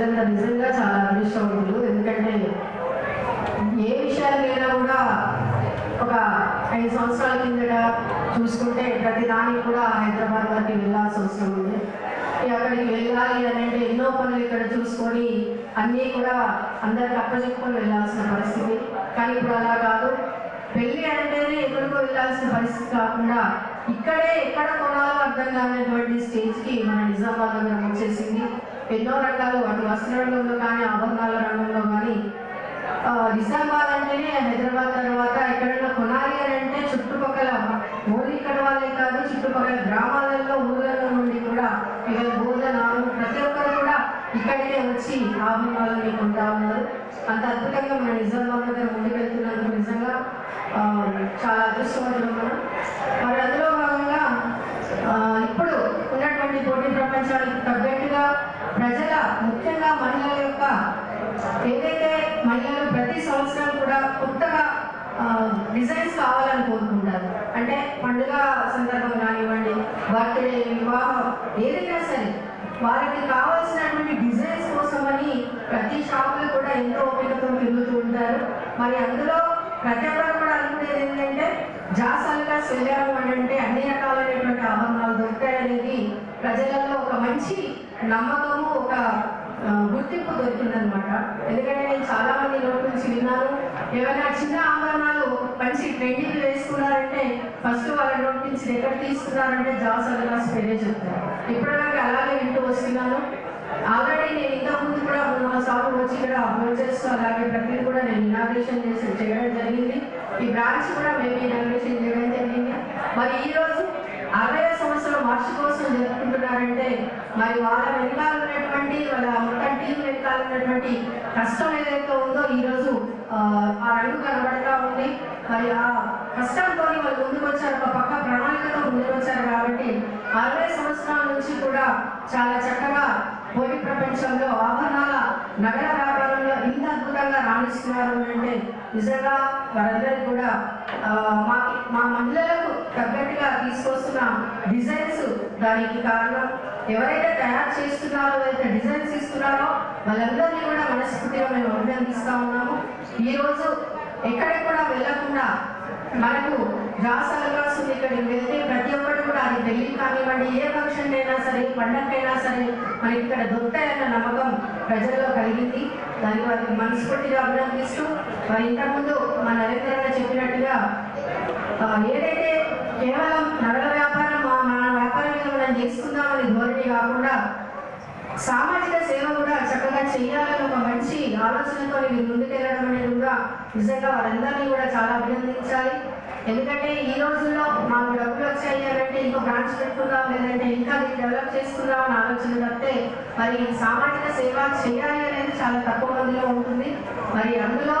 నిజంగా నిజంగా చాలా అదృష్టవంతులు. ఎందుకంటే ఏ విషయాలకైనా కూడా ఒక ఐదు సంవత్సరాల కిందట చూసుకుంటే ప్రతి దానికి కూడా హైదరాబాద్ వరకు వెళ్ళాల్సి అవసరం ఉంది. అక్కడికి వెళ్ళాలి అని అంటే ఎన్నో పనులు ఇక్కడ చూసుకొని అన్నీ కూడా అందరికి అప్పచెప్పుకొని వెళ్ళాల్సిన పరిస్థితి. కానీ ఇప్పుడు అలా కాదు. పెళ్ళి అంటేనే ఎక్కడికో వెళ్ళాల్సిన పరిస్థితి కాకుండా ఇక్కడే ఎక్కడ కొనాలో అర్థం కానటువంటి స్టేజ్కి మన నిజామాబాద్ వచ్చేసింది. ఎన్నో రకాలు అటు వస్త్ర రంగంలో కానీ ఆభరణాల రంగంలో కానీ ఆ, నిజామాబాద్ అంటేనే హైదరాబాద్ తర్వాత ఎక్కడైనా కొనాలి అని అంటే చుట్టుపక్కల ఓన్లీ ఇక్కడ వాళ్ళే కాదు చుట్టుపక్కల గ్రామాలలో ఊళ్ళలో నుండి కూడా ఇక్కడ భోజనాలు ప్రతి ఒక్కరు కూడా ఇక్కడికే వచ్చి ఆభరణాలని కొంటా ఉన్నారు. అంత అద్భుతంగా మన నిజామాబాద్ దగ్గర నిజంగా ఆ, చాలా అదృష్టవంతులు మనం మరి అందులో భాగంగా ఆ, ఇప్పుడు ఉన్నటువంటి పోటీ ప్రపంచానికి తగ్గట్టుగా ప్రజల ముఖ్యంగా మహిళల యొక్క ఏదైతే మహిళలు ప్రతి సంవత్సరం కూడా కొత్తగా డిజైన్స్ కావాలని కోరుకుంటారు అంటే పండుగ సందర్భం కానివ్వండి బర్త్డే వివాహం ఏదైనా సరే వారికి కావాల్సినటువంటి డిజైన్స్ కోసమని ప్రతి షాపులు కూడా ఎంతో ఓపికతో తిరుగుతూ ఉంటారు. మరి అందులో ప్రతి ఒక్కరు కూడా అనుకునేది ఏంటంటే జాసాలుగా సెల్లారు అని అంటే అన్ని రకాలైనటువంటి ఆభరణాలు దొరుకుతాయనేది ప్రజలలో ఒక మంచి నమ్మకము ఒక గుర్తింపు దొరికిందనమాట ఎందుకంటే నేను చాలా మంది నోటి నుంచి విన్నాను ఏమైనా చిన్న ఆభరణాలు మంచి ట్రెండింగ్ వేసుకున్నారంటే ఫస్ట్ వాళ్ళ నోటి నుంచి ఎక్కడ తీసుకున్నారంటే జాస్ అలగాస్ పేరే చెప్తారు. ఇప్పటివరకు అలాగే వింటూ వస్తున్నాను. ఆల్రెడీ నేను ఇంతకుముందు సార్లు వచ్చి ఇక్కడ అప్లోడ్ చేస్తూ అలాగే ప్రక్రియ కూడా నేను ఇనాగ్రేషన్ చేసి చేయడం జరిగింది ఈ బ్రాంచ్ కూడా మేము ఇనాగ్రేషన్ చేయడం జరిగింది మరి ఈ రోజు అరవై సంవత్సరం వార్షికోత్సవం జరుపుకుంటున్నారంటే మరి వాళ్ళ వెనకాల ఉన్నటువంటి వాళ్ళ మొత్తం టీం వెనకాల ఉన్నటువంటి కష్టం ఏదైతే ఉందో ఈ రోజు ఆ, ఆ రంగు కనబడతా ఉంది మరి ఆ కష్టంతో వాళ్ళు ముందుకు వచ్చారు ఒక పక్క ప్రణాళికతో ముందుకు వచ్చారు కాబట్టి అరవై సంవత్సరాల నుంచి కూడా చాలా చక్కగా పోటీ ప్రపంచంలో ఆభరణాల నగర వ్యాపారంలో ఇంత అద్భుతంగా రాణిస్తున్నారు అంటే నిజంగా వారందరికీ కూడా మా మా మహిళలకు తగ్గట్టుగా తీసుకొస్తున్న డిజైన్స్ దానికి కారణం ఎవరైతే తయారు చేస్తున్నారో ఎవరైతే డిజైన్స్ ఇస్తున్నారో వాళ్ళందరినీ కూడా మనస్ఫూర్తిగా మేము అభినందిస్తూ ఉన్నాము. ఈరోజు రోజు ఎక్కడికి కూడా వెళ్ళకుండా మనకు రాసాలుగా వస్తుంది ఇక్కడికి వెళ్తే ప్రతి ఒక్కరు కూడా అది పెళ్ళి కానివ్వండి ఏ ఫంక్షన్ అయినా సరే పండగకైనా సరే మరి ఇక్కడ దొరుకుతాయన్న నమ్మకం ప్రజల్లో కలిగింది. దాన్ని వారికి మనస్ఫూర్తిగా అభినందిస్తూ మరి ఇంతకుముందు మన నరేంద్ర గారు చెప్పినట్టుగా ఏదైతే కేవలం నగల వ్యాపారం మా- మన వ్యాపారం మీద మనం చేసుకుందామని ధోరణి కాకుండా సామాజిక సేవ కూడా చక్కగా చేయాలని ఒక మంచి ఆలోచనతో మీరు ముందుకెళ్ళడం అనేది కూడా నిజంగా వారందరినీ కూడా చాలా అభినందించాలి. ఎందుకంటే ఈ రోజుల్లో మాకు డబ్బులు వచ్చాయి అంటే ఇంకో బ్రాంచ్ పెట్టుకుందాం లేదంటే ఇంకా దీన్ని డెవలప్ చేసుకుందాం అని ఆలోచన తప్పితే మరి సామాజిక సేవ చేయాలి అనేది చాలా తక్కువ మందిలో ఉంటుంది. మరి అందులో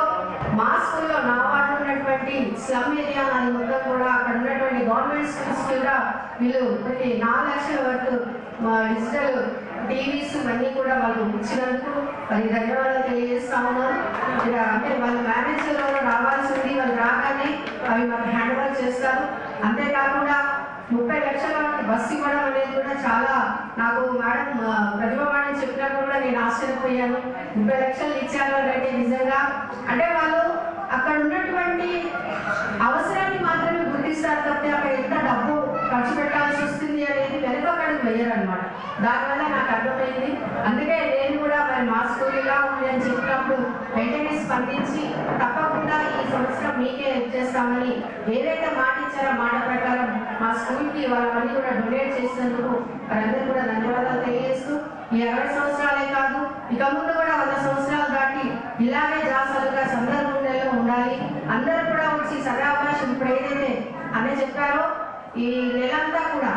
మా స్కూల్లో నా వార్డు ఉన్నటువంటి స్లమ్ ఏరియా నాది మొత్తం కూడా అక్కడ ఉన్నటువంటి గవర్నమెంట్ స్కూల్స్ కూడా వీళ్ళు కొన్ని నాలుగు లక్షల వరకు మా డిజిటల్ టీవీస్ అన్నీ కూడా వాళ్ళు ఇచ్చినందుకు మరి ధన్యవాదాలు తెలియజేస్తా ఉన్నాను. అంటే వాళ్ళ మేనేజర్ రావాల్సింది వాళ్ళు రాగానే అవి మాకు హ్యాండ్ ఓవర్ చేస్తారు. అంతేకాకుండా ముప్పై లక్షల బస్సు ఇవ్వడం అనేది కూడా చాలా నాకు మేడం ప్రతిభవాణి చెప్పినప్పుడు కూడా నేను ఆశ్చర్యపోయాను. ముప్పై లక్షలు ఇచ్చారు అంటే నిజంగా అంటే వాళ్ళు అక్కడ ఉన్నటువంటి అవసరాన్ని మాత్రమే గుర్తిస్తారు తప్పితే అక్కడ అనమాట దానివల్ల నాకు అర్థమైంది. అందుకే నేను కూడా మరి మా స్కూల్ ఇలా ఉంది అని చెప్పినప్పుడు వెంటనే స్పందించి తప్పకుండా ఈ సంవత్సరం మీకే హెల్ప్ చేస్తామని ఏదైతే మాట ఇచ్చారో మాట ప్రకారం మా స్కూల్కి వాళ్ళవన్నీ కూడా డొనేట్ చేసినందుకు వారందరూ కూడా ధన్యవాదాలు తెలియజేస్తూ ఈ అరవై సంవత్సరాలే కాదు ఇక ముందు కూడా వంద సంవత్సరాలు దాటి ఇలాగే జాసాలుగా సందర్భంలో ఉండాలి. అందరూ కూడా వచ్చి సదావకాశం ఇప్పుడు ఏదైతే అనే చెప్పారో ఈ నెలంతా కూడా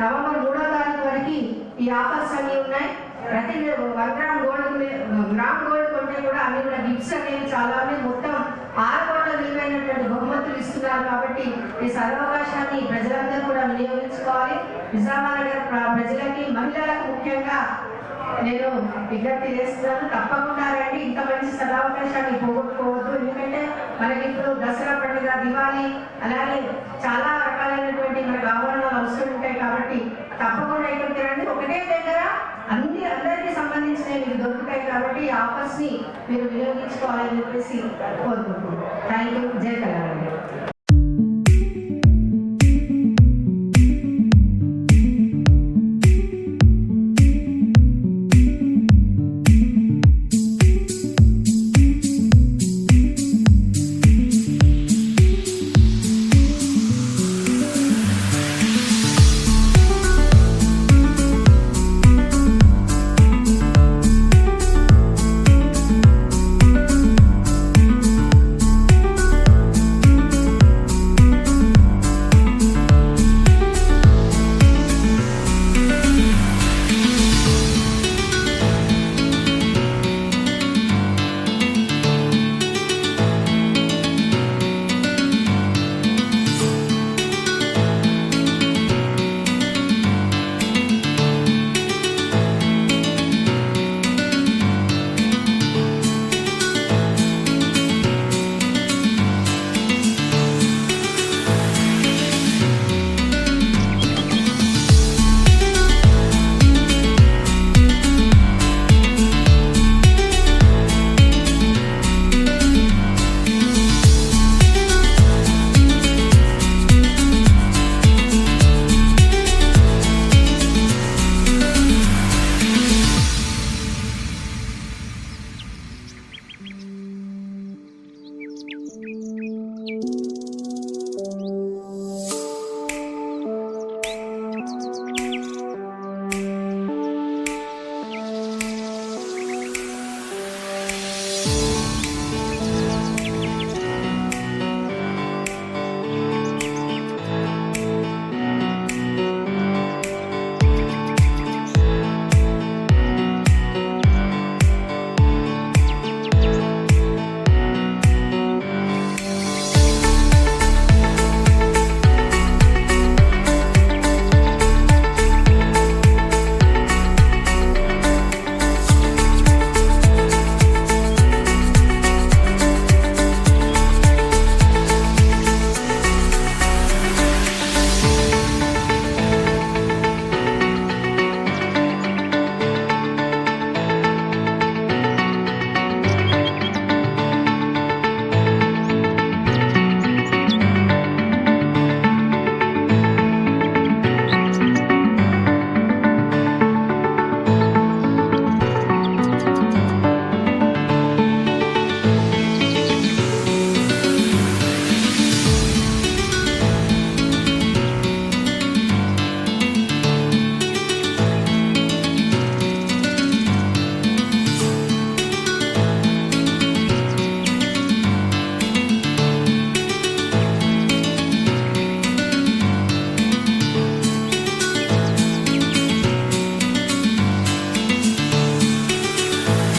నవంబర్ మూడో తారీఖు వరకు ఈ ఆఫర్స్ అన్ని ఉన్నాయి. ప్రతి one gram gold gram gold కొంటే కూడా అన్ని కూడా గిఫ్ట్స్ అనేవి చాలా ఉన్నాయి. మొత్తం ఆరు కోట్ల విలువైనటువంటి బహుమతులు ఇస్తున్నారు కాబట్టి ఈ సర్వకాశాన్ని ప్రజలందరూ కూడా వినియోగించుకోవాలి. నిజామాబాద్ ప్రజలకి మహిళలకు ముఖ్యంగా నేను విజ్ఞప్తి చేస్తున్నాను. తప్పకుండా రండి. ఇంత మంచి సదావకాశాన్ని పోగొట్టుకోవద్దు. ఎందుకంటే మనకి ఇప్పుడు దసరా పండుగ దివాళీ అలాగే చాలా రకాలైనటువంటి మనకు ఆభరణాలు అవసరం ఉంటాయి కాబట్టి తప్పకుండా ఇక్కడికి రండి ఒకటే దగ్గర అన్ని అందరికీ సంబంధించినవి మీకు దొరుకుతాయి కాబట్టి ఆఫర్స్ని మీరు వినియోగించుకోవాలని చెప్పేసి కోరుకుంటున్నాను. Thank you Jaya Kalyan.